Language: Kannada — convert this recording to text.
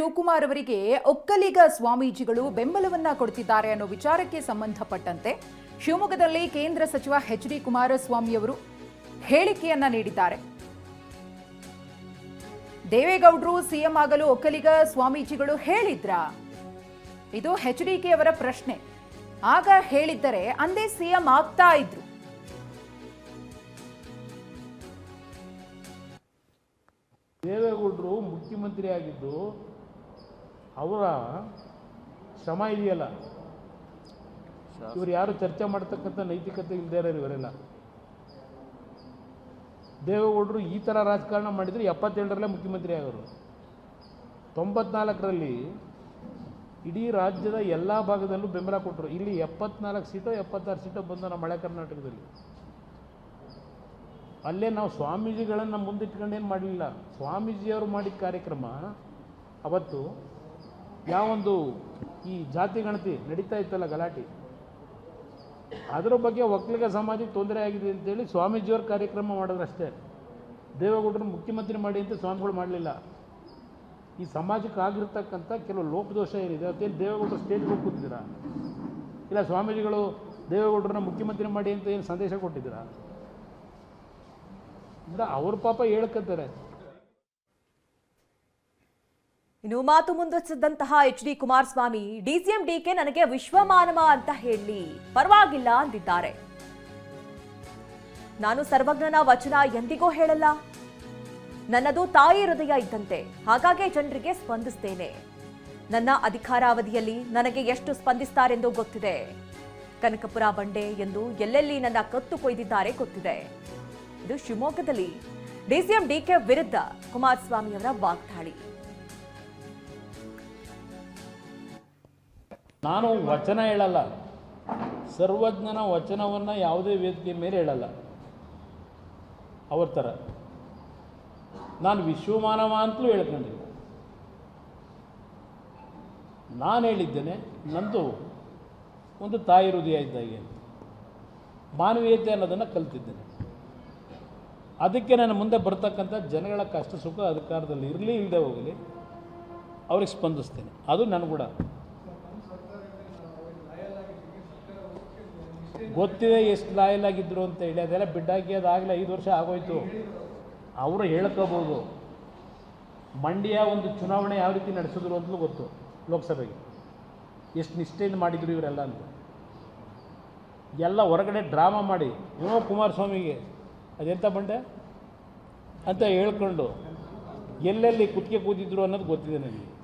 ಶಿವಕುಮಾರ್ ಅವರಿಗೆ ಒಕ್ಕಲಿಗ ಸ್ವಾಮೀಜಿಗಳು ಬೆಂಬಲವನ್ನ ಕೊಡ್ತಿದ್ದಾರೆ ಅನ್ನೋ ವಿಚಾರಕ್ಕೆ ಸಂಬಂಧಪಟ್ಟಂತೆ ಶಿವಮೊಗ್ಗದಲ್ಲಿ ಕೇಂದ್ರ ಸಚಿವ ಎಚ್ ಡಿ ಕುಮಾರಸ್ವಾಮಿ ಅವರು ಹೇಳಿಕೆಯನ್ನ ನೀಡಿದ್ದಾರೆ. ದೇವೇಗೌಡರು ಸಿಎಂ ಆಗಲು ಒಕ್ಕಲಿಗ ಸ್ವಾಮೀಜಿಗಳು ಹೇಳಿದ್ರ? ಇದು ಎಚ್ ಡಿ ಕೆ ಅವರ ಪ್ರಶ್ನೆ. ಆಗ ಹೇಳಿದ್ದರೆ ಅಂದೇ ಸಿಎಂ ಆಗ್ತಾ ಇದ್ರು. ದೇವೇಗೌಡರು ಮುಖ್ಯಮಂತ್ರಿ ಆಗಿದ್ದು ಅವರ ಶ್ರಮ ಇದೆಯಲ್ಲ? ಇವರು ಯಾರು ಚರ್ಚೆ ಮಾಡ್ತಕ್ಕಂಥ ನೈತಿಕತೆ ಇಲ್ಲದೆ ಇರೋರು ಇವರೆಲ್ಲ. ದೇವೇಗೌಡರು ಈ ಥರ ರಾಜಕಾರಣ ಮಾಡಿದರೆ ಎಪ್ಪತ್ತೇಳರಲ್ಲೇ ಮುಖ್ಯಮಂತ್ರಿ ಆಗೋರು. ತೊಂಬತ್ನಾಲ್ಕರಲ್ಲಿ ಇಡೀ ರಾಜ್ಯದ ಎಲ್ಲ ಭಾಗದಲ್ಲೂ ಬೆಂಬಲ ಕೊಟ್ಟರು ಇಲ್ಲಿ ಎಪ್ಪತ್ನಾಲ್ಕು ಸೀಟೋ ಎಪ್ಪತ್ತಾರು ಸೀಟೋ ಬಂದ ನಮ್ಮ ಮಳೆ ಕರ್ನಾಟಕದಲ್ಲಿ. ಅಲ್ಲೇ ನಾವು ಸ್ವಾಮೀಜಿಗಳನ್ನು ಮುಂದಿಟ್ಕೊಂಡು ಏನು ಮಾಡಲಿಲ್ಲ ಸ್ವಾಮೀಜಿಯವರು ಮಾಡಿದ ಕಾರ್ಯಕ್ರಮ ಅವತ್ತು ಯಾವೊಂದು ಈ ಜಾತಿ ಗಣತಿ ನಡೀತಾ ಇತ್ತಲ್ಲ ಗಲಾಟೆ? ಅದರ ಬಗ್ಗೆ ಒಕ್ಕಲಿಗ ಸಮಾಜಕ್ಕೆ ತೊಂದರೆ ಆಗಿದೆ ಅಂತೇಳಿ ಸ್ವಾಮೀಜಿಯವ್ರ ಕಾರ್ಯಕ್ರಮ ಮಾಡಿದ್ರಷ್ಟೇ ದೇವೇಗೌಡರು ಮುಖ್ಯಮಂತ್ರಿ ಮಾಡಿ ಅಂತ ಸ್ವಾಮಿಗಳು ಮಾಡಲಿಲ್ಲ. ಈ ಸಮಾಜಕ್ಕೆ ಆಗಿರ್ತಕ್ಕಂಥ ಕೆಲವು ಲೋಪದೋಷ ಏನಿದೆ ಅದೇನು ದೇವೇಗೌಡರು ಸ್ಟೇಜ್ಗೆ ಹೋಗಿ ಕೂತಿದ್ದೀರಾ ಇಲ್ಲ ಸ್ವಾಮೀಜಿಗಳು ದೇವೇಗೌಡರನ್ನ ಮುಖ್ಯಮಂತ್ರಿ ಮಾಡಿ ಅಂತ ಏನು ಸಂದೇಶ ಕೊಟ್ಟಿದ್ದೀರಾ? ಅಂದ್ರೆ ಅವ್ರ ಪಾಪ ಹೇಳ್ಕತ್ತಾರೆ. ಇನ್ನು ಮಾತು ಮುಂದುವರಿಸಿದಂತಹ H D Kumaraswamy DCM DK ನನಗೆ ವಿಶ್ವಮಾನವ ಅಂತ ಹೇಳಿ ಪರವಾಗಿಲ್ಲ ಅಂದಿದ್ದಾರೆ. ನಾನು ಸರ್ವಜ್ಞನ ವಚನ ಎಂದಿಗೂ ಹೇಳಲ್ಲ. ನನ್ನದು ತಾಯಿ ಹೃದಯ ಇದ್ದಂತೆ, ಹಾಗಾಗಿ ಜನರಿಗೆ ಸ್ಪಂದಿಸ್ತೇನೆ. ನನ್ನ ಅಧಿಕಾರಾವಧಿಯಲ್ಲಿ ನನಗೆ ಎಷ್ಟು ಸ್ಪಂದಿಸ್ತಾರೆಂದು ಗೊತ್ತಿದೆ. ಕನಕಪುರ ಬಂಡೆ ಎಂದು ಎಲ್ಲೆಲ್ಲಿ ನನ್ನ ಕತ್ತು ಕೊಯ್ದಿದ್ದಾರೆ ಗೊತ್ತಿದೆ. ಇದು ಶಿವಮೊಗ್ಗದಲ್ಲಿ ಡಿಸಿಎಂ ಡಿಕೆ ವಿರುದ್ಧ ಕುಮಾರಸ್ವಾಮಿಯವರ ವಾಗ್ದಾಳಿ. ನಾನು ವಚನ ಹೇಳಲ್ಲ. ಸರ್ವಜ್ಞನ ವಚನವನ್ನು ಯಾವುದೇ ವೇದಿಕೆ ಮೇಲೆ ಹೇಳಲ್ಲ. ಅವ್ರ ಥರ ನಾನು ವಿಶ್ವಮಾನವ ಅಂತಲೂ ಹೇಳ್ಕೊಂಡಿಲ್ಲ ನಾನು ಹೇಳಿದ್ದೇನೆ, ನಂದು ಒಂದು ತಾಯಿ ಹೃದಯ ಇದ್ದಾಗೆ ಮಾನವೀಯತೆ ಅನ್ನೋದನ್ನು ಕಲ್ತಿದ್ದೇನೆ. ಅದಕ್ಕೆ ನನ್ನ ಮುಂದೆ ಬರ್ತಕ್ಕಂಥ ಜನಗಳ ಕಷ್ಟ ಸುಖ ಅಧಿಕಾರದಲ್ಲಿ ಇರಲಿ ಇಲ್ಲದೆ ಹೋಗಲಿ, ಅವ್ರಿಗೆ ಸ್ಪಂದಿಸ್ತೇನೆ. ಅದು ನನಗೂಡ. ಗೊತ್ತಿದೆ ಎಷ್ಟು ಲಾಯಲ್ ಆಗಿದ್ರು ಅಂತ ಹೇಳಿ, ಅದೆಲ್ಲ ಬಿಡ್ಡಾಕಿ ಅದಾಗಲೇ ಐದು ವರ್ಷ ಆಗೋಯ್ತು. ಅವರು ಹೇಳ್ಕೋಬೋದು. ಮಂಡ್ಯ ಒಂದು ಚುನಾವಣೆ ಯಾವ ರೀತಿ ನಡೆಸಿದ್ರು ಅಂತಲೂ ಗೊತ್ತು ಲೋಕಸಭೆಗೆ. ಎಷ್ಟು ನಿಷ್ಠೆಯಿಂದ ಮಾಡಿದ್ರು ಇವರೆಲ್ಲ ಅಂತ. ಎಲ್ಲ ಹೊರಗಡೆ ಡ್ರಾಮಾ ಮಾಡಿ, ಏನೋ ಕುಮಾರಸ್ವಾಮಿಗೆ, ಅದೆಂತ ಬಂಡೆ? ಅಂತ ಹೇಳ್ಕೊಂಡು ಎಲ್ಲೆಲ್ಲಿ ಕುತ್ತಿಗೆ ಕೂದಿದ್ರು ಅನ್ನೋದು ಗೊತ್ತಿದೆ ನನಗೆ.